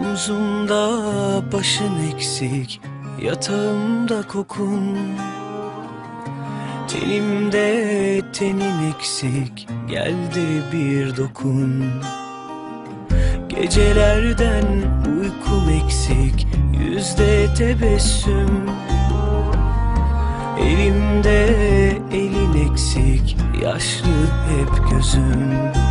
Omzumda başın eksik Yatağımda kokun. Tenimde tenin eksik Geldi bir dokun. Gecelerden uykum eksik Yüzde tebessüm. Elimde elin eksik Yaşlı hep gözüm.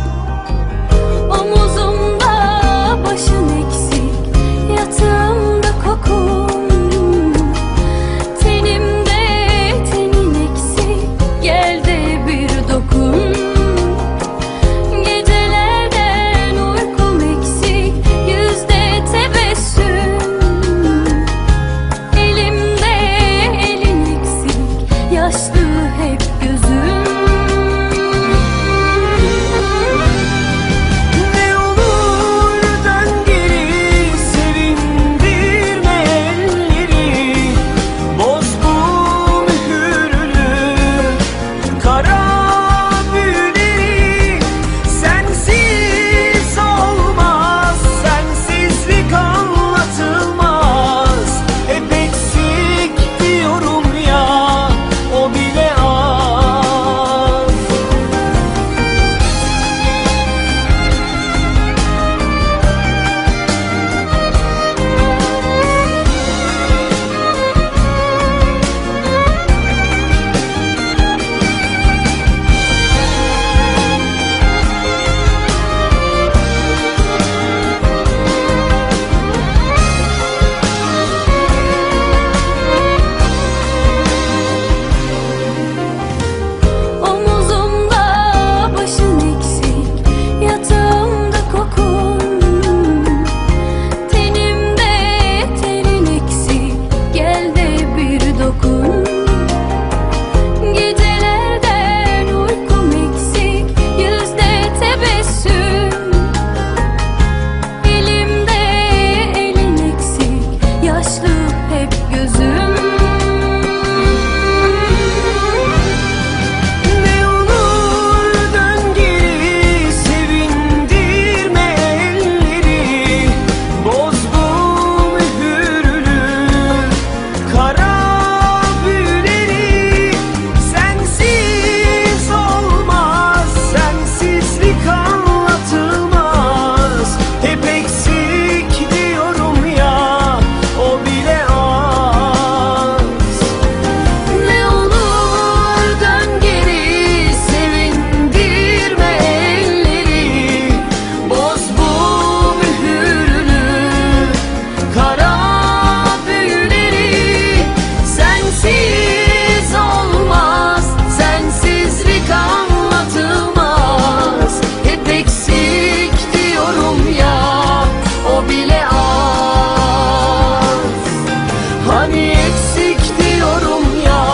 eksik diyorum ya.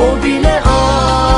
O bile ağır.